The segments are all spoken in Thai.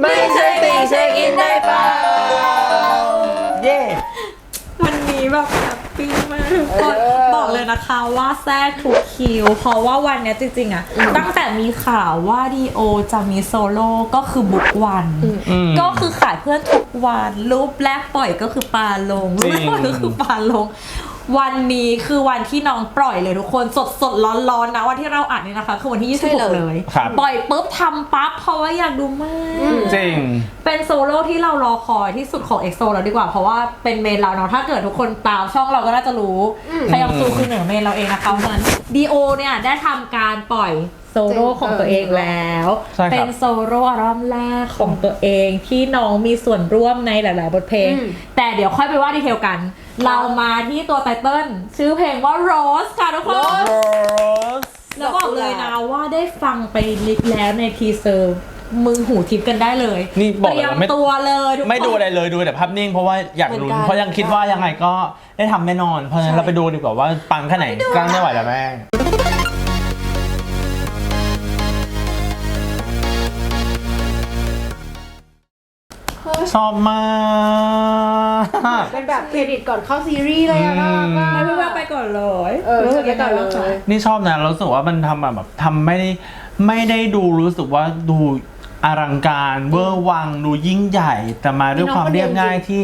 ไม่ใช่ติ่งเช็คอินได้เปล่า เย่วันนี้แบบแฮปปี้มากทุกคนบอกเลยนะคะว่าแทรกทุกคิว เพราะว่าวันเนี้ยจริงๆอะตั้งแต่มีข่าวว่าดีโอจะมีโซโล่ก็คือบุกวัน ก็คือขายเพื่อนทุกวันรูปแรกปล่อยก็คือปลาลงจริรูงปแรกปล่อยก็คือปลาลง วันนี้คือวันที่น้องปล่อยเลยทุกคนสดสดร้อนร้อนๆนะวันที่เราอัดเนี่ยนะคะ คือวันที่ ใช่เลย 26 เลยครับ ปล่อยปุ๊บทำปั๊บเพราะว่าอยากดูมาก จริง เป็นโซโล่ที่เรารอคอยที่สุดของ EXO แล้วดีกว่า เพราะว่าเป็นเมนเราเนาะถ้าเกิดทุกคนตามช่องเราก็น่าจะรู้ใครยองซูคือหนึ่งเมนเราเองนะคะเพราะฉะนั้นดีโอเนี่ยได้ทำการปล่อยโซโล่ของตัวเองแล้ว ใช่ครับ เป็นโซโล่อัลบั้มแรกของตัวเองที่น้องมีส่วนร่วมในหลาย ๆ บทเพลง อืม แต่เดี๋ยวค่อยไปว่าดีเทลกัน เรามาที่ตัวไตเติ้ลชื่อเพลงว่า Rose ค่ะทุกคน Rose แล้วบอกเลยนะว่าได้ฟังไปลิสต์แล้วในทีเซอร์ มึงหูทิพย์กันได้เลยนี่บอกเตเลยรียมว่าไม่ ตัวเลยทุกคน ไม่ดูอะไรเลยดูแต่ภาพนิ่งเพราะว่าอยากลุ้นเหมือนกันเพราะยังคิดว่ายังไงก็ได้ทำแน่นอน เพราะฉะนั้นใช่เราไปดูดีกว่าว่าปังแค่ไหนกล้างไม่ไหวแล้วแม่ ชอบมากเป็นแบบเครดิตก่อนเข้าซีรีส์เลยอะอืมให้พี่แววไปก่อนเลยเออเดี๋ยวก่อนเลย นี่ชอบนะรู้สึกว่ามันทำแบบแบบทำไม่ได้ไม่ได้ดูรู้สึกว่าดู อลังการเวอร์วังดูยิ่งใหญ่ แต่มาด้วยความเรียบง่ายที่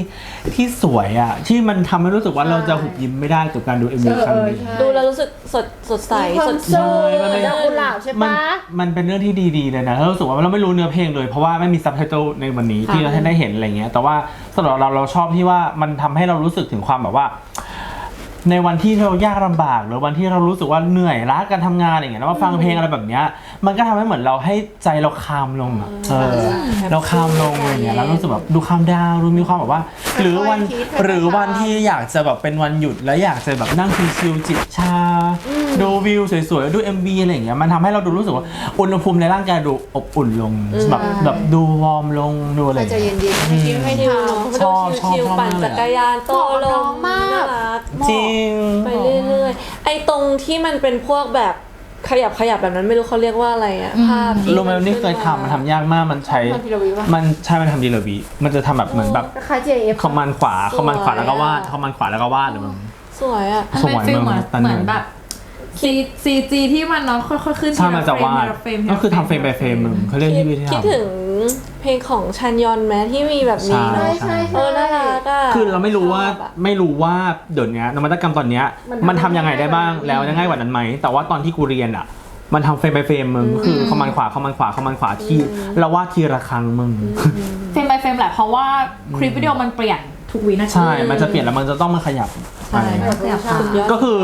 ที่สวยอะ ที่มันทำให้รู้สึกว่าเราจะหุบยิ้มไม่ได้กับการดูเอ็มวีครั้งนี้ ดูแล้วรู้สึกสดสดใสมีควาสมดสุใช่ขมันเป็นดอกกุหลาบใช่มันปะมันเป็นเรื่องที่ดีๆเลยนะเรารู้สึกว่าเราไม่รู้เนื้อเพลงเลย เพราะว่าไม่มีซับไตเติลในวันนี้ที่เราได้เห็นอะไรเงี้ยแต่ว่าสำหรับเราเราชอบที่ว่ามันทำให้เรารู้สึกถึงความแบบว่าในวันที่เรายากลำบาก หรือวันที่เรารู้สึกว่าเหนื่อยล้าการทำงานอะไรเงี้ยแล้วมาฟังเพลงอะไรแบบเนี้ย มันก็ทำให้เหมือนเราให้ใจเราคามลงอะเออเราคามลงอะไรเงี้ยแล้วรู้สึกแบบดูคามดาวดูมีความแบบว่า หรือวันค่อยๆคิดค่อยๆหรือวันที่อยากจะแบบเป็นวันหยุดแล้วอยากจะแบบนั่งชิลๆจิบชา ดูวิวสวยๆแล้วดู MV อะไรอย่างเงี้ยมันทำให้เราดูรู้สึกว่าอุณหภูมิในร่างกายดูอบอุ่นลงแบบแบบดูวอร์มลงดูอะไรใจเย็นๆให้ยิ้มให้ชิลทาๆชอบชอบชิลชอบๆปั่นมากเลยจักรยานโตเหมาะกับลน้องมมากน่ารัก จริง ไปเรื่อยๆ ไอ้ตรงที่มันเป็นพวกแบบ ขยับขยับแบบนั้นไม่รู้เขาเรียกว่าอะไรอะภาพที่รู้ไหมว่านี่เคยทำมันทำยากมากมันใช้ทำทีละวิปะมันใช่มันทำดีเลยวีมันจะทำแบบเหมือนแบบคล้าย JF คอมมานด์ขวาคอมมานด์ขวาแล้วก็วาดคอมมานด์ขวาแล้วก็วาดหรือมึงสวยอะมันเป็นฟิลเหมือนสวยมากเหมือนแบบซีซีจีที่มันเนาะค่อยๆขึ้นใช่มันจะวาดทีลเฟรมก็คือทำเฟรม by เฟรมมึงเขาเรียกที่วิธีคิดทำ ถึง เพลงของชันยอนไหมที่มีแบบนี้ใช่ เนอะใช่ใช่เออน่ารักอะคือเราไม่รู้ว่าชอบอะ ไม่รู้ว่าเดี๋ยวนี้นวัตกรรมตอนเนี้ยมันมันทำยังไงได้บ้างทำยังไงแล้วจะง่ายกว่านั้นไหมแต่ว่าตอนที่กูเรียนอะ มันทำเฟรม by เฟรมมึงคือคอมมานด์ขวาคอมมานด์ขวาคอมมานด์ขวาที่เราวาดทีละครั้งมึง เฟรม by เฟรมแหละเพราะว่าคลิปวิดีโอมันเปลี่ยนทุกวินาที ใช่ มันจะเปลี่ยนแล้วมันจะต้องมาขยับใช่ อะไรขยับตามสุดยอดก็คือ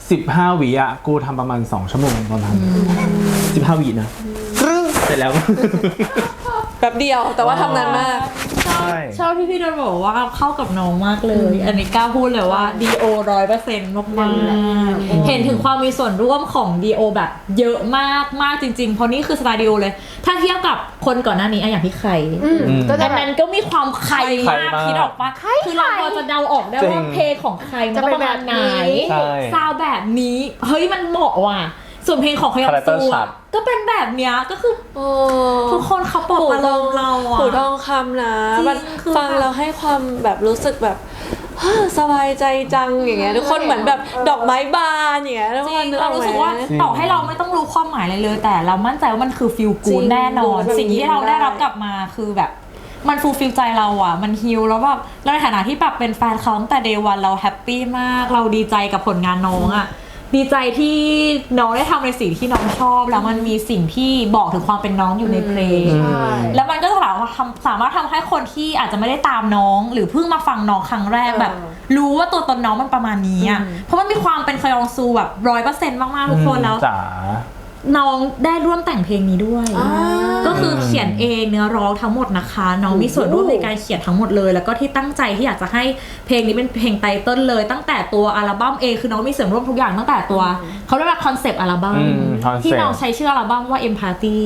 15วิอะกูทำประมาณ 2 ชั่วโมงตอนทำ15วินะเสร็จแล้ว แป๊บเดียวแต่ว่าทำนานมาก ชอบใช่ ชอบที่พี่โดนบอกว่าเข้ากับน้องมากเลย อันนี้กล้าพูดเลยว่าดีโอร้อยเปอร์เซ็นต์มากๆเห็นถึงความมีส่วนร่วมของดีโอแบบเยอะมากมากจริง ๆ เพราะนี่คือสไตล์ดีโอเลย ถ้าเทียบกับคนก่อนหน้านี้อะอย่างพี่ไข่อืมก็จะอันแบบนั้นก็มีความใครใครมากมากคิดออกปะคือเราพอจะเดาออกได้จริว่างเพลงของใครมันก็ประมาณไหนใช่ ซาวด์แบบนี้ เฮ้ยมันเหมาะว่ะ ส่วนเพลงของขยอง Character ซูชัอะดก็เป็นแบบเนี้ยก็คือโอ้ทุกคนเขาปลอบประโลมเราอะ หูทองคำนะจริงมันคือฟังแบบ เราให้ความแบบรู้สึกแบบฮ่าสบายใจจังอย่างเงี้ยทุกคนเหมือนแบบดอกไม้บานอย่างเงี้ยทุกจครินงนึกอเราอกรู้ไหมสึกว่าต่อให้เราไม่ต้องรู้ความหมายอะไรเลย แต่เรามั่นใจว่ามันคือฟิลกูจริดงแน่นอน ดูแล้วสิ่งที่เราได้รับกลับมาคือแบบมันฟูลฟิลใจเราอะ มันฮิลแล้วแบบเราในฐานะที่แบบเป็นแฟนเขาตั้งแต่เดวันเราแฮปปี้มาก เราดีใจกับผลงานน้องอะ ดีใจที่น้องได้ทำในสิ่งที่น้องชอบ แล้วมันมีสิ่งที่บอกถึงความเป็นน้องอยู่ในเพลง ใช่ แล้วมันก็สามารถทำสามารถทำให้คนที่อาจจะไม่ได้ตามน้อง หรือเพิ่งมาฟังน้องครั้งแรกเออแบบ รู้ว่าตัวตนน้องมันประมาณนี้อะเพราะมันมีความเป็นคยองซูแบบร้อยเปอร์เซ็นต์มากๆทุกคนแล้ว จ๋า น้องได้ร่วมแต่งเพลงนี้ด้วย อ่า ก็คือเขียนเองเนื้อร้องทั้งหมดนะคะ น้องมีส่วนร่วมในการเขียนทั้งหมดเลย แล้วก็ที่ตั้งใจที่อยากจะให้เพลงนี้เป็นเพลงไตเติ้ลเลย ตั้งแต่ตัวอัลบั้มเองคือน้องมีส่วนร่วมทุกอย่างตั้งแต่ตัวเขาเรียกว่าคอนเซปต์อัลบั้มอืม concept ที่น้องใช้ชื่ออัลบั้มว่า Empathy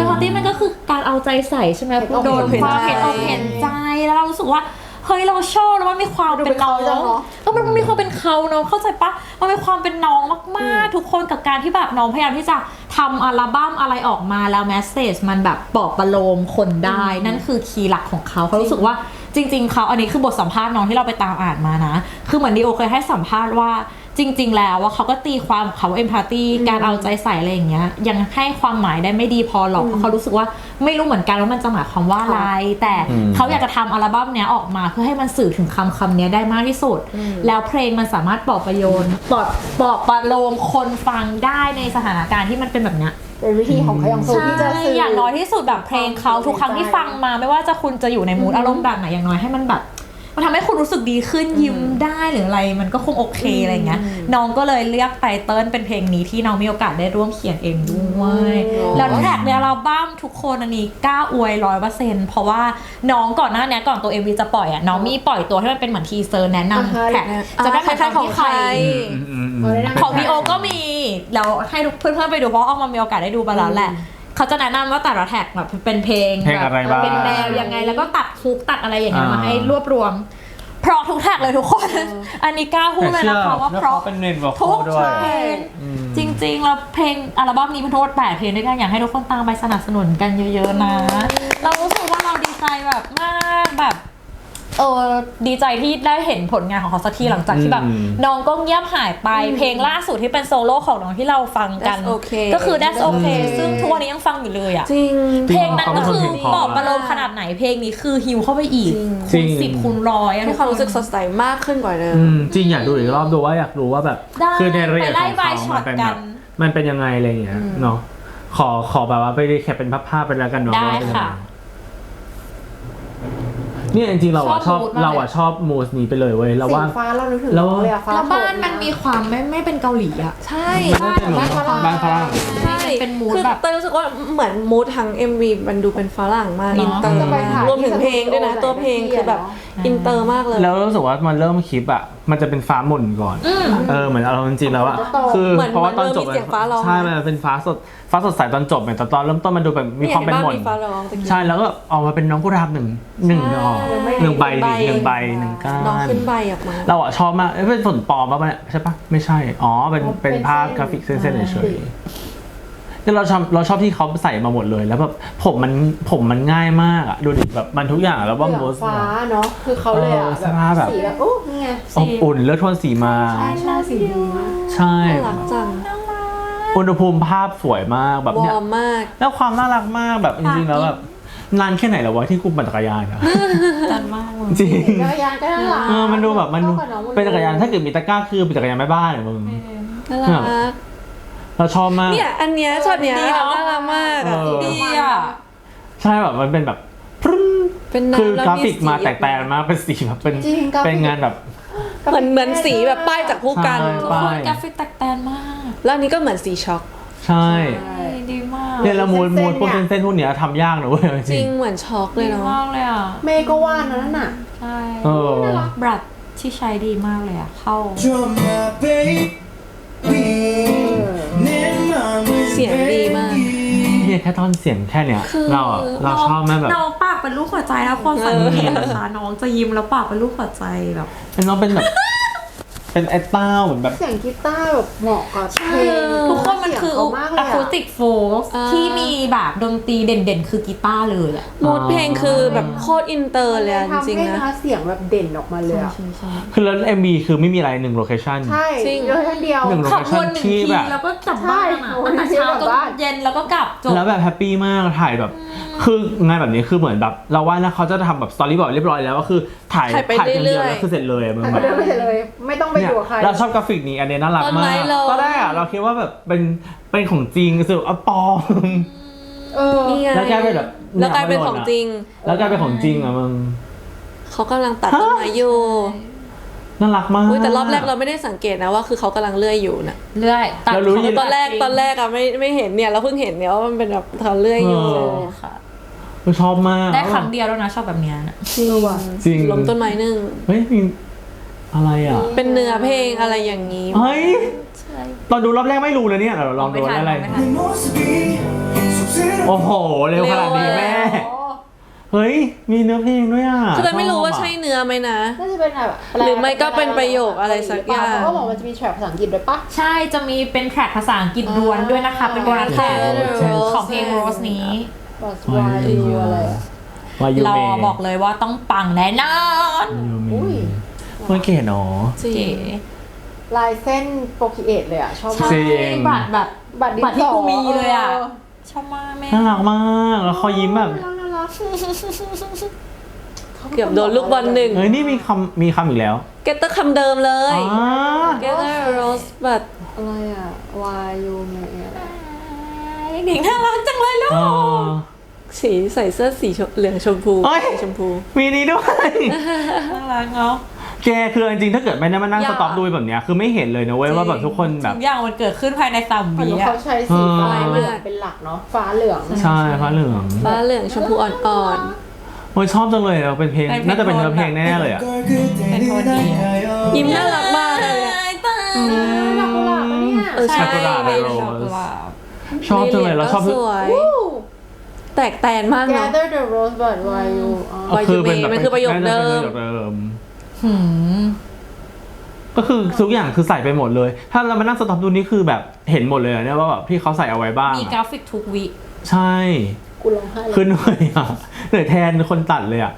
Empathy มันก็คือการเอาใจใส่ใช่ไหมเห็นอกโดนเห็นความใจเห็นอกเห็นใจแล้วเรารู้สึกว่า เฮ้ยเราชอบแล้วมันมีความดูเป็เป็นนน้องเขาจังเนอะ เออมันมันมีความเป็นเขาเนาะเข้าใจปะมันมีความเป็นน้องมากๆ ทุกคนกับการที่แบบน้องพยายามที่จะทำอัลบั้มอะไรออกมาแล้วแมสเซจมันแบบปลอบประโลมคนได้ นั่นคือคีย์หลักของเขาเขารู้สึกว่าจริง ๆเขาอันนี้คือบทสัมภาษณ์น้องที่เราไปตามอ่านมานะ คือเหมือนดีโอเคยให้สัมภาษณ์ว่า จริง ๆ แล้วว่าเขาก็ตีความของเขาเอมพัตตีการเอาใจใส่อะไรอย่างเงี้ย ยังให้ความหมายได้ไม่ดีพอหรอกเพราะเขารู้สึกว่าไม่รู้เหมือนกันว่ามันจะหมายความว่าอะไร แต่อืมเขาอยากจะทำอัลบั้มเนี้ยออกมาเพื่อให้มันสื่อถึงคำคำเนี้ยได้มากที่สุด แล้วเพลงมันสามารถปลอบประโยชน์ปลอบปลอบประโลมคนฟังได้ในสถานการณ์ที่มันเป็นแบบเนี้ยเป็นวิธีของเขาอย่างโซที่จะสื่อออย่างน้อยที่สุดแบบเพลงเขาทุกครั้งที่ฟังมา ไม่ว่าจะคุณจะอยู่ในมูดอารมณ์แบบไหนอย่างน้อยให้มันแบบ มันทำให้คุณรู้สึกดีขึ้นยิ้มได้หรืออะไร มันก็คงโอเคอะไรเงี้ยน้องก็เลยเลือกไตเติ้ลเป็นเพลงนี้ที่น้องมีโอกาสได้ร่วมเขียนเองด้วยแล้วแท็กในอัลบั้มทุกคนอันนี้กล้าอวยร้อยเปอร์เซ็นต์เพราะว่าน้องก่อนหน้าเนี้ยก่อนตัวเอ็มวีจะปล่อยอะน้องมีปล่อยตัวที่มันเป็นเหมือนทีเซอร์แนะนำแท็กจะได้คล้ายๆของใครอืมอืมอืมเอาเลยนะของดีโอก็มีแล้วให้ทุกเพื่อนๆไปดูเพราะออกมามีโอกาสได้ดูไปแล้วแหละ เขาจะแนะนำว่าแต่ละแท็กแบบเป็นเพลงเพลงอะไรบ้าง เป็นแนวยังไงแล้วก็ตัดฮุกตัดอะไรอย่างเงี้ยอ่ามมาให้รวบรวม เพราะทุกแท็กเลยทุกคน อันนี้กล้าพูดเลยนะคะว่าแล้วเพราะเขาเป็นเมนวอลทุคกด้วย เพลงอืมจริงๆแล้วเพลงอัลบั้มนี้มันทั้งหมดแปดเพลงด้วยกันอยากให้ทุกคนตามไปสนับสนุนกันเยอะๆนะ เรารู้สึกว่าเราดีใจแบบมากแบบ เออดีใจที่ได้เห็นผลงานของเขาสักทีหลังจากที่แบบอืม น้องก็เงียบหายไปเพลงล่าสุดที่เป็นโซโล่ของน้องที่เราฟังกัน That's okay ก็คือ That's okay ซึ่งทุกวันนี้ยังฟังอยู่เลยอะ จริง เพลงนั้นก็คือเขาเป็นคนเพลงเพราะปลอบประโลมขนาดไหนเพลงนี้คือฮิวเข้าไปอีกจริคูณง สิบคูณร้อยอะให้ความรู้สึกสดใสมากขึ้นกว่าเดิม อืมจริงอยากดูอีกรอบดูว่าอยากรู้ว่าแบบได้คือในรายละเอียดไปไล่ของบายเขาช็อมัตนเป็นกัแบน บมันเป็นยังไงอะไรอย่างเงี้ยเนาะขอขอแบบว่าไปรีแคปเป็นภาพๆไปแล้วกันเนาะได้ว่าเป็นยังค่ะไง เนี่ยจริงๆเราอะชชออบบ mood มากเลยเราอะชอบมูสนี้ไปเลยเว้ยเราสีว่าฟ้าเรานึกถึงแล้วน้องเลยอะฟ้าแล้วบ้านโปร่งมันมีความไม่ไม่เป็นเกาหลีอะใช่บ้านบ้านฝรั่งบ้านฝรั่ง ใช่ เป็นมูดคือแบบเตยรู้สึกว่าเหมือนมูดทั้ง MV มันดูเป็นฝรั่งมากเนอะอินเตอร์จะไปมากถ่ายรวมถึงเพลงด้วยนะที่ตัวเพลงคือแบบเนอะอินเตอร์มากเลย แล้วรู้สึกว่ามันเริ่มคลิปอะมันจะเป็นฟ้าหมุนก่อนอืมเออเหมือนเราจริงๆแล้วอะมันจะโตคือเหมือนเพราะว่าตอนจบเหมือนเริ่มมีเสียงฟ้าร้องใช่มันเป็นฟ้าสดฟ้าสดใสตอนจบเนี่ยแต่ตอนเริ่มต้นมันดูแบบมีความเป็นหม่นมีฟ้าร้องตะกี้ใช่แล้วก็ออกมาเป็นน้องกุหลาบหนึ่งหนึ่งดอกใช่หนึ่งใบใบหนึ่งใบหนึ่งก้าน้องนขึ้นใบออกมาเราอะชอบมากเอ้ยเป็นฝนปลอมป่ะเนี่ยใช่ปะไม่ใช่อ๋อเป็นอ๋อเป็นเป็นภาพเส้นกราฟิกเส้นๆเฉยใช่ๆ แล้วเราชอบเราชอบที่เขาใส่มาหมดเลย แล้วแบบผมมันผมมันง่ายมากอะดูดิแบบมันทุกอย่างแล้วว่าเหลืโมองส ฟ้าเนาะคือเขาเลยอะเออสภาพแบบสีแบบโอ้นี่ไงอบอุ่นเลือดทวนสีมา ใช่ใช่สีดีมากใช่ น่ารักจังอุณหภูมิภาพสวยมากแบบวเนี้ยอร์มมาก แล้วความน่ารักมากแบบจริงๆแล้วแบบนานแค่ไหนแล้ววะที่กูปั่นจักรยานอะ จันมากเลยจริงจักรยานก็น่ารักเออมันดูแบบมันดูข้ากับองหดเป็นจักรยานถ้าเกิดมีตะกร้าคือเป็นจักรยานแม่บ้านเนี่ยมึง น่ารัก เราชอบมาก เนี่ยอันเนี้ยช็อตเนี้ยดีเนอะ น่ารักมากอะเออ ดีอะ ใช่แบบมันเป็นแบบพรึ้งเป็นคือน้ำแล้วกราฟิกสี มาแตกแตนมากเป็นสีแบบเป็นจริงกราฟิก เป็นงานแบบ เหมือนเหมือนสีแบบป้ายจากผู้กัน ใช่ ทุกคนกราฟิกแตกแตนมากแล้วอันนี้ก็เหมือนสีช็อก ใช่ใช่ ดีมากเนี่ยละมูลเส้นๆมูลพวกเนี่ย เส้นๆพวกเนี้ยทำยากนะเว้ยจจริริงงเหมือนช็อกเลยดีเนาะมากเลยอะ เมย์ก็ว่านะนั่นน่ะ ใช่ เออ บรัดที่ใช้ดีมากเลยอะ เข้า You're my baby. สียงดีมาก เนี่ยแค่ท่อนเสียงแค่เนี้ยคือ เราอะเราชอบแม่แบบน้องปากเป็นลูกหัวใจแล้วคนสังเกตนะคะน้องจะยิ้มแล้วปากเป็นลูกหัวใจแบบ เป็นน้องเป็นแบบ เป็นไอ้เต้าเหมือนแบบ เสียงกีตาร์แบบเหมาะกับเพลงทุกคนมันคือเสียงเขามากเลยอะอะคูติกโฟกอ่าที่มีแบบดนตรีเด่นๆ คือกีตาร์เลยอะมูดเพลงคือแบบโคตรอินเตอร์เลยอะจทำริงให้ๆนะ เนื้อเสียงแบบเด่นออกมาเลยอะคือแล้วเอ็มบีคือไม่มีอะไรหนึ่งโลเคชั่น ใช่จริงเดียวท่านเดียว หนึ่งขับวนหนึ่งที่ทีแบบแล้วก็กลับบ้านอะใช่ตั้งแต่เช้าจนกลับบ้านเย็นแล้วก็กลับจบ แล้วแบบแฮปปี้มากถ่ายแบบคืองานแบบนี้คือเหมือนแบบ เราว่านะเขาจะทำแบบสตอรี่บอร์ดเรียบร้อยแล้วก็คือถ่ายถ่ายไปถ่ายกันเดียวเรื่อยๆ แล้วคือเสร็จเลยอะมึงถ่ายแบไปบเดินไม่เสร็จเลย ไม่ต้องไปเนี่อยยู่กับใคร เราชอบกราฟิกนี้อันนี้น่ารักต้นมาไม้กลงตอนแรกอะเราคิดว่าแบบเป็นเป็นของจริงรู้สึกว่าปลอม เออ นี่ไงแล้วกลายเป็นแบบแล้วกลายเป็นของจริง แล้วกลายเป็นของจริงอะมึง เขากำลังตัดต้นไม้อยู่ น่ารักมาก อุ้ยแต่รอบแรกเราไม่ได้สังเกตนะว่าคือเขากำลังเลื่อยอยู่นะเลื่อยตอตอนแรกตอนแรกอะไม่ไม่เห็นเนี่ยเราเพิ่งเห็นเนี่ยว่ามันเป็นแบบเขาเลื่อยอยู่เออ ค่ะชอบมาก ได้ครั้งเดียวแล้วนะชอบแบบเนี้ยนะจริงจริง ล้มต้นไม้นึ่งเฮ้ยอะไรอะเป็นเนื้อเพลงอะไรอย่างนี้ เฮ้ยตอนดูรอบแรกไม่รู้เลยเนี่ยเราลองดูไม่ทัอะไรโอ้โห เร็วขนาดนี้แม่ เฮ้ย มีเนื้อเพลงด้วยอะคือแต่ไม่รู้ว่าชอบอะใช่เนื้อไหมนะ น่าจะเป็นแบบแปลหรือไม่ก็เป็นประโยคอะไรสักอย่าง เขาบอกมันจะมีแทร็กภาษาอังกฤษด้วยปะ ใช่จะมีเป็นแทร็กภาษาอังกฤษล้วนด้วยนะคะ เป็นโบนัสแทร็ก Rose ของเพลง Rose นี้ What's why you อะไรอะ วายูรอเมบอกเลยว่าต้องปังแน่นอนยูเมอุ้ยเฮ้ยเก๋เนาะ จริเก๋งลายเส้นโปรคิเอทเลยอะ ชอบใช่จริง บัตรแบบบัตรดินบัตรที่สอกูมีเลยอะชอบมากแม่ น่ารักมาก แล้วเขายิ้มแบบ น่ารักน่ารัก เกือบโดนลูกบอลหนึ่งเฮ้ยนี่มีคำมีคำอีกแล้ว เกตเตอร์คำเดิมเลยอ่าเกตเตอร์โรสบัตอะไรอะ why you เมอะไรเด็กน่ารักจังเลยลูกเออสีใส่เสื้อสีชมเหลืองชมพูเอ้ยสีชมพู มีนี้ด้วย น่ารักเนาะ แกคือจริงๆถ้าเกิดไม่ได้มานั่งอย่าสต็อปดูแบบเนี้ยคือไม่เห็นเลยนะเว้ยว่าแบบทุกคนแบบ ทุกอย่างมันเกิดขึ้นภายในสามมันวิเขาอะใช้สีฟ้าเออ เหลืองเป็นหลักเนาะฟ้าเหลือง ใช่ฟ้าเหลืองฟ้าเหลืองชมพูอ่อนโอ้ยชอบจังเลยอะเป็นเพลงน่าจะเป็นเนื้อเพลงแน่ๆเลยอะๆยิ้มน่ารักมากเลยอะ ดอกกุหลาบปะเนี่ย เออ ใช่ซากุระเป็นโรดอกกุหลาบ ชอบจังเลยแล้วชอบก็สวยวู้แตกแตนมากเนาะ gather the rose but why you อ๋อ Why you may มันคือประโยคเดิม น่าจะเป็นประโยคเดิมหืม ก็คือทุกอย่างคือใส่ไปหมดเลย ถ้าเรามานั่งสต็อปดูนี่คือแบบเห็นหมดเลยอะเนี่ยว่าแบบที่เขาใส่เอาไว้บ้าง มีกอะราฟิกทุกวิ ใช่ กูร้องไห้เลยคือเหนื่อยอะเหนื่อยแทนคนตัดเลยอะ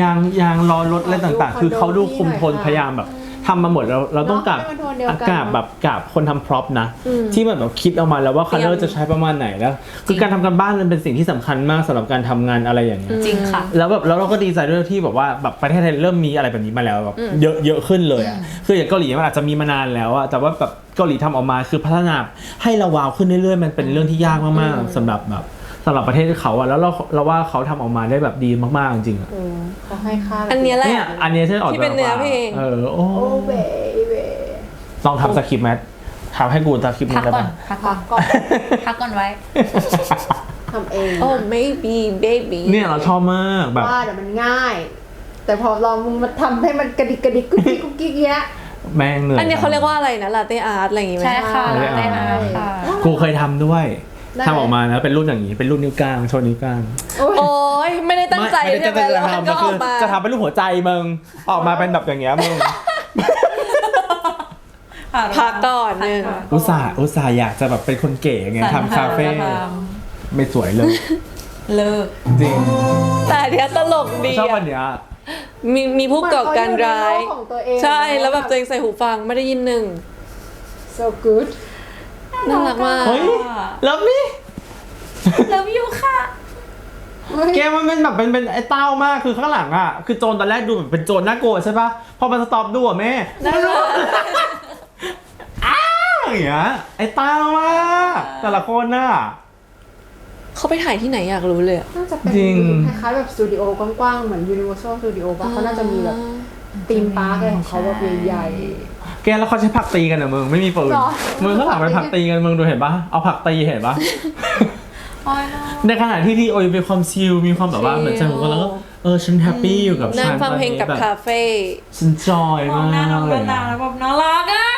ยางยางล้อรถอะไรต่างๆ คือเขาดูคุมโทนพยายามแบบ ทำมาหมดแล้วเราต้องกราบให้มันโทนเดียวกันกราบแบบกราบคนทำพร็อพนะที่แบบแบบคิดออกมาแล้วว่าคัลเลอร์จะใช้ประมาณไหนแล้วคือการทำการบ้านมันเป็นสิ่งที่สำคัญมากสำหรับการทำงานอะไรอย่างเงี้ย จริงค่ะ แล้วแบบแล้วเราก็ดีใจด้วยที่แบบว่าแบบประเทศไทยเริ่มมีอะไรแบบนี้มาแล้วแบบเยอะเยอะขึ้นเลยอะคืออย่างเกาหลีมันอาจจะมีมานานแล้วอะแต่ว่าแบบเกาหลีทำออกมาคือพัฒนาให้เราว้าวขึ้นเรื่อยๆ มันเป็นเรื่องที่ยากมากๆสำหรับแบบ สำหรับประเทศเขาอะแล้วเราเราว่าเขาทำออกมาได้แบบดีมากๆจริงๆอะเออเขาให้ค่าอันเนี้ยแหละเนี่ยอันเนี้ยที่ออกที่เป็นเนื้อเพลงเออโอ้โอ้เบเบลองทำสคริปต์ไหมทำให้กูสคริปต์พันี้กได้ก่อนปะพักก่พัอนกก่อนพักก่อนไว้ทำเองโอ้ maybe baby เนี่ยเราชอบมากแบบว่าเดี๋ยวมันง่าย แต่พอลองมึงมาทำให้มันกระดิกกระดิกกุ๊กกิ๊กกุ๊กกิ๊กเงี้ยแม่งเหนื่อยอันนี้เขาเรียกว่าอะไรนะลาเต้อาร์ตอะไรอย่างงี้ไหมใช่ค่ะไม่ได้อ่านได้นะค่ะกูเคยทำด้วย ได้ทำออกมานะเป็นรุ่นอย่างนี้เป็นรุ่นนิ้วกลางโชว์นิ้วกลางโอ้ยโอ้ยไม่ได้ตั้งใจไม่ได้ใช่ไหมจะแล้วมันทำก็ก็อคืออกมาจะทำเป็นรูปหัวใจมึงออกมาเป็นแบบอย่างเงี้ยมึงพักก่อนหนึ่งอุตส่าห์อุตส่าห์อยากจะแบบเป็นคนเก๋ไงทำคาเฟ่ไม่สวยเลย เลิก จริงแต่อันเนี้ยตลกดีชอบอะอันเนี้ยมีมีผู้ก่อการร้าย เหมือนเขอในโลกของตัวเองใช่แล้วแบบตัวเองใส่หูฟังไม่ได้ยินหนึ่ง so good น่ารักมาก เฮ้ยแล้วนี่เลิฟยูค่ะแกมันเป็นแบบเป็นเป็นไอ้เต้ามากคือข้างหลังอะ คือโจรตอนแรกดูแบบเป็นโจรน่ากลัวใช่ปะพอมาสต็อปดูอะแม่น่ารัก อ้าวอย่างเงี้ยไอ้เต้ามากแต่ละคนน่ะ เขาไปถ่ายที่ไหนอยากรู้เลยอะน่าจะเป็นจริง คล้ายๆแบบสตูดิโอกว้างๆ เหมือน Universal Studio ป่ะเขาน่าจะมีแบบธีมปาร์คอะไรของเขาแบบใหญ่ แกแล้วเขาใช้ผักตีกันเหรอมึงไม่มีปืนหรอ มึงข้างหลังเป็นผักตีกันมึงดูเห็นปะเอาผักตีเห็นปะ โอ้ยน่าในขณะที่ที่โอยมีความชิลมีความแบบว่าเหมือนฉันก็แล้วก็เออฉันแฮปปี้อยู่กับนั่ฉังนฟังเพลงกับตอนนี้คาแบบเฟ่ฉันจอยมอมางหน้ากน้องเลเบยนดาอะแล้วแบบน่ารักอะ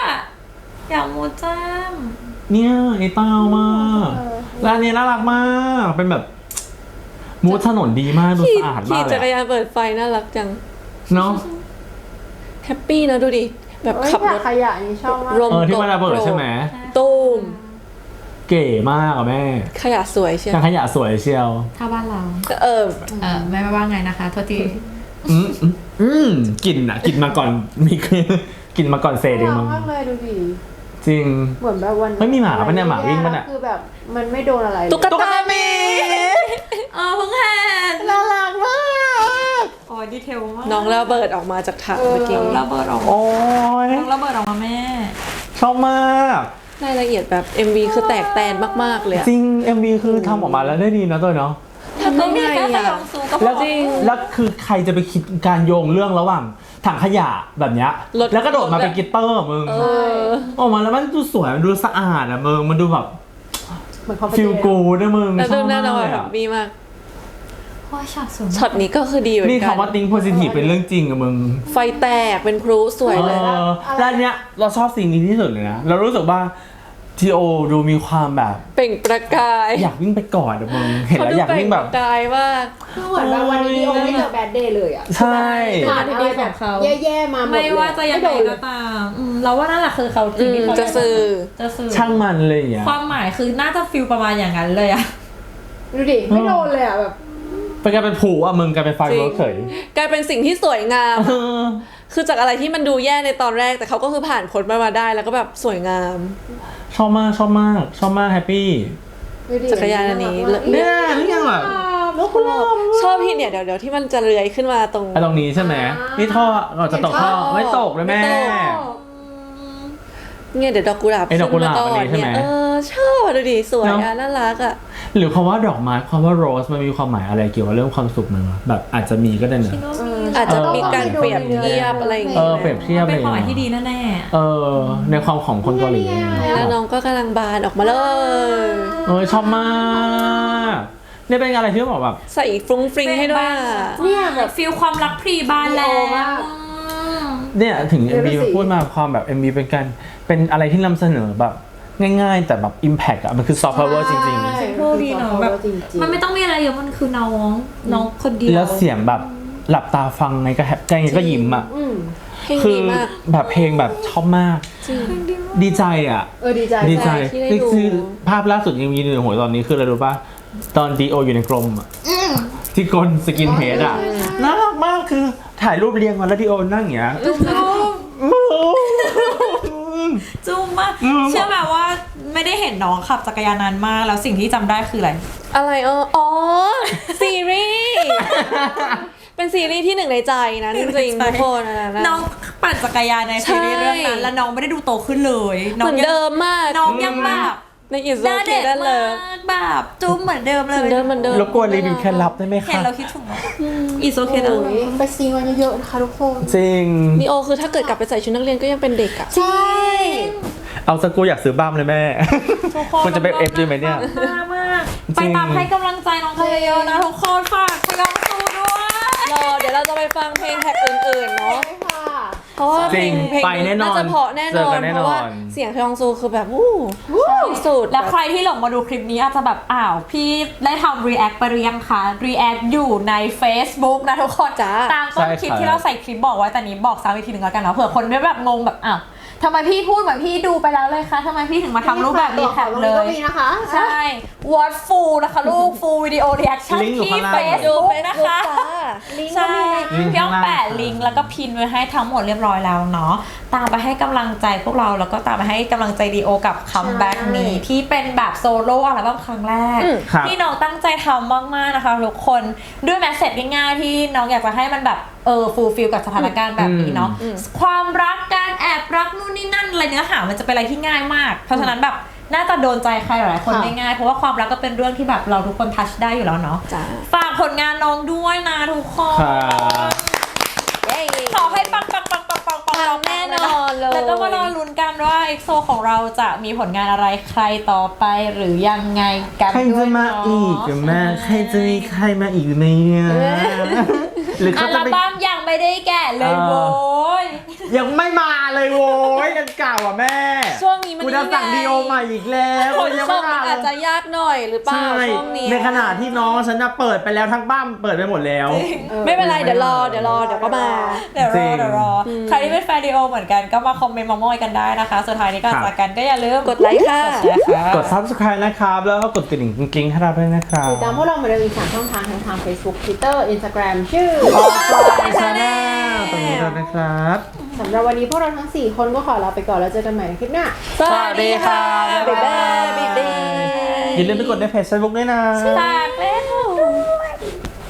อยากมูจ้ามเนี่ยไอ้เต้ามากร้านนี้น่ารักมากเป็นแบบมูดถนนดีมากดูขี่สะอาดขี่มากเลจักรยยานเปิดไฟน่ารักจัง เนาะแฮปปี้นะดูดิ แบๆบเอ้ยขับแบรบถขยะนี่ชอบมากรมเออที่มันระเบิดใช่ไหมตูมเก๋มากอะแม่ขยะสวยเชียวทางขยะสวยเชียว ถ้าบ้านเรา เออเออแม่ว่าไงนะคะโทษทีอืมอืมอืมกลิ่นอะกลิ่นมาก่อนมีกลิ่นมาก่อนเศษเองน่ารัมึกงมากเลยดูดิจริงเหมือนแบบวันเฮ้ยมีหมาปะเนี่ยหมาวิ่งปะเนี่ยคือแบบมันไม่โดนอะไรเลยตุ๊กตาหมีเออเพิ่งเห็นน่ารักมาก โอ้ยดีเทลมากน้องระเบิดออกมาจากถังเมื่อกี้น้องระเบิดออกมาโอ้ยน้องระเบิดออกมาแม่ ชอบมากรายละเอียดแบบ MV คือแตกแตนมาก ๆ เลยอะจริง MV คือทำออกมาแล้วได้ดีนะตัวเนาะทำได้ไงแค่สอะยองซูก็พแล้วอจริงแล้วคือใครจะไปคิดการโยงเรื่องระหว่างถังขยะแบบเนี้ยรถแล้วก็โดดมาเป็นกีตเตอร์อะมึงเออออกมาแล้วมันดูสวยมันดูสะอาดอะมึงมันดูแบบเหมือนเขาไปฟิลเจอกูดนะมึงแล้วชดูอบหน้ามากน้องเลยแบอะบดีมาก โอ้ยฉากสวยมากช็อตนี้ก็คือดีเหมือนนี่กันคำว่าติ้งโพซิทีฟเป็นเรื่องจริงอะมึงไฟแตกเป็นพลุสวยเลย เออแล้วอันเนี้ยเราชอบสิ่งนี้ที่สุดเลยนะ เรารู้สึกว่าทีโอดูมีความแบบ เปล่งประกายอยากวิ่งไปกอดอะมึงเห็นเขาแล้วดูอยากเปล่วิ่งงปแบระบกายมาก คือเหมือนแบบวันนี้ดีโอไม่เจอแบดเดย์เลยอะใช่ ผ่านอะไรแบบแย่ๆมาหมดไม่เลยว่าจะยังไงก็ตามอืมเราว่านั่นแหละคือเขาจริงที่เขาจะสื่อ จะสื่อช่างมันเลยอย่างเงี้ย ความหมายคือน่าจะฟิลประมาณอย่างนั้นเลยอะ ดูดิ ไม่โดนเลยอะแบบ ไปกลายเป็นผูอะมึงกลายเป็นไฟเวิร์กเฉยกลายเป็นสิ่งที่สวยงามเออคือจากอะไรที่มันดูแย่ในตอนแรกแต่เขาก็คือผ่านพ้นมามาได้แล้วก็แบบสวยงาม ชอบมากชอบมากชอบมากแฮปปี้ดูดิจักรยานอันนี้เนี่ยนี่ยังแบบแล้วคุณล่ะชอบที่เนี่ยเดี๋ยวเดี๋ยวที่มันจะเลื้อยขึ้นมาตรงไอ้ตรงนี้ใช่ไหมนี่ท่อเราจะตกท่อไม่ตกเลยแม่ไม่ตกเนี่ยเดี๋ยวดอกกุหลาบไอ้ดอกกุหลาบขึ้นมอันนี้ใช่ไหมเนี่ยเออชอบอะดูดิสวยเนอะอะน่ารักอะ หรือคำว่าดอกไม้ความว่าโรสมันมีความหมายอะไรเกี่ยวกับเรื่องความสุขมั้งวะแบบอาจจะมีก็ได้เนอะอาจจะมีการเปรียบเทียบอะไรอย่างเอเงี้อเปรียบเทียบเป็นอะไรความหมายอย่างที่ดีเงี้ยแน่เออ ในความของคนเกาหลีอะไรอย่างเงี้ย แล้วน้องก็กำลังบานออกมาเลย เออชอบมากเนี่ยเป็นอะไรที่บอกแบบ ใส่ฟรุ้งฟริ้งให้ด้วยอะๆเนี่ยแบบ ฟิลความรักพรีบานแล้วอืมเนี่ยถึงเดี๋ยว MV ดูสิ พูดมาความแบบ MV เป็นการเป็นอะไรที่นำเสนอแบบ ง่ายๆ แต่แบบ Impact อะมันคือ soft power จริงใช่โชคดีเนาะแบบจริงๆมันไม่ต้องมีอะไรเยอะมันคือน้องน้องคนเดียวๆแล้วเสียงแบบหลับตาฟังไงก็แฮปไงก็ยิ้มอะอืมเพลงคืดีมาก แบบเพลงแบบชอบมากจริงดีใจอะเออดีใจดีใจที่ได้นี่ดู คือภาพล่าสุดยังมีอยู่ในหัวตอนนี้คืออะไรรู้ป่ะ ตอนดีโออยู่ในกรมอะที่กลสกินเฮดอะน่ารักมากคือถ่ายรูปเรียงมาแล้วดีโอนั่งอย่างเงี้ยจุ๊บ จุ๊บมากอืมเชื่อไหมว่าไม่ได้เห็นน้องขับจักรยานนานมาก แล้วสิ่งที่จำได้คืออะไร อะไรเอออ๋อ ซีรีส์เป็นซีรีส์ที่หนึ่งในใจนะจริงๆทุกคนอันนั้นนะน้องปั่นจักรยานในซีรีส์ใช่เรื่องนั้นแล้วน้องไม่ได้ดูโตขึ้นเลยเหน้องมือนยังเดิมมากน้องยังแบบในอินสหตาน้าแกรเด็กมเลยมากแบบจุ๊บเหมือนเดิมเลยเหมือนเดิมเหมือนเดิม รบกวนรีวิวแค่รับได้ไหมเห็นคะเราคิดถึงเนาะอีโซเคนะโอ้ยไปซีกันเยอะๆนะคะทุกคน จริง นีโอคือถ้าเกิดกลับไปใส่ชุดนักเรียนก็ยังเป็นเด็กอะใช่ เอาสกกูอยากซื้อบ้ามเลยแม่ ทุกมันจะไปเอฟด้วยไหมเนี่ยมากมากจริงไปตามให้กำลังใจน้องกันเยอะๆนะทุกคนฝากพยองซูด้วยรอเดี๋ยวเราจะไปฟังเพลงแท็กอื่นๆเนาะใช่ค่ะเพราะว่าเพจลริงงเพลงไปแน่นอนน่าจะเพราะแน่นเจออกันนแน่เพนอนราะว่าเสียงพยองซูคือแบบวู้ที่สุดและใครที่หลงมาดูคลิปนี้อาจจะแบบอ้าวพี่ได้ทำ react ไปหรือยังคะ react อยู่ใน Facebook นะทุกคนจ้าตามต้นคลิปใช่ครับที่เราใส่คลิปบอกไว้แต่นี้บอกซ้ำอีกทีหนึ่งแล้วกันเนาะเผื่อคนไม่แบบงงแบบอ้าว ทำไมพี่พูดเหมือนพี่ดูไปแล้วเลยคะทำไมพี่ถึงมาทำรูปแบบนี้แท็บเลยก็มีนะคะ ใช่ what full นะคะลูก full video reaction ลิงก์อยู่ที่ข้างล่าง Facebook นะคะ ลิงก์ก็ใช่มีนะ ลิงก์พี่อ้อมข้างล่าง แปะลิงก์แล้วก็พินไว้ให้ทั้งหมดเรียบร้อยแล้วเนาะตามไปให้กำลังใจพวกเราแล้วก็ตามไปให้กำลังใจดีโอกับคัมแบ็กนี้ที่เป็นแบบโซโล่อัลบั้มครั้งแรก อืม ครับ ที่น้องตั้งใจทำมากๆนะคะทุกคนด้วยแมสเซจง่ายๆที่น้องอยากจะให้มันแบบเออฟูลฟิลกับสถานการณ์แบบนี้เนาะอืมความรักการแอบรักนู่นนี่นั่นอะไรเนื้อหามันจะเป็นอะไรที่ง่ายมาก เพราะฉะนั้นแบบน่าจะโดนใจใครหลายๆคนค่ะได้ง่ายเพราะว่าความรักก็เป็นเรื่องที่แบบเราทุกคนทัชได้อยู่แล้วเนาะจ้าฝากผลงานน้องด้วยนะทุกคนครับเย้ขอให้ปังปังปังปังปังปังปังแน่นอนเลยแล้วก็มารอลุ้นกันว่าเอ็กโซของเราจะมีผลงานอะไรใครต่อไปหรือยังไงกันใครด้วจะยมาเนาะอีกกันแม่ใครจะมีใครมาอีกไหมเนี่ย หรืออัเขาลจะไป บั้มยังไม่ได้แกะเลยเออ โว้ย ยังไม่มาเลยโว้ยกันเก่าอะแม่ช่วงนี้มันกูจะสั่งนี่ไง ดีโอใหม่อีกแล้วขนยังส่ไม่งมัมานอาจจะยากหน่อยหรือเปล่าใช่ช่วงนี้ในขณะที่น้องฉันน่ะเปิดไปแล้วทั้งบ้านเปิดไปหมดแล้ว ไม่เป็นไรเดี๋ยวรอเดี๋ยวรอเดี๋ยวก็มา เดี๋ยวจรริองเดี๋ยวรออใครที่เป็นแฟนดีโอเหมือนกันก็มาคอมเมนต์มาโมอยกันได้นะคะ สุดท้ายนี้ก่อนครับ จากกันก็อย่าลืมกดไลค์ค่ะ กดแชร์ค่ะ กด subscribe นะครับ แล้วก็กดกระดิ่งกิ๊งๆให้เราด้วยนะครับ ติดตามพวกเราเหมือนเดิมอีกสามช่องทางทั้งทาง Facebook Twitter Instagram ชื่อออฟไลน์ชาแนลตรงนี้ด้วยนะครับ สำหรับวันนี้พวกเราทั้ง 4 คนก็ขอลาไปก่อนแล้วเจอกันใหม่ในคลิปหน้า สวัสดีค่ะบ๊ายบายบ๊ายบายอย่าลืมไปกดในเพจ Facebook ด้วยนะ ฝากเล่น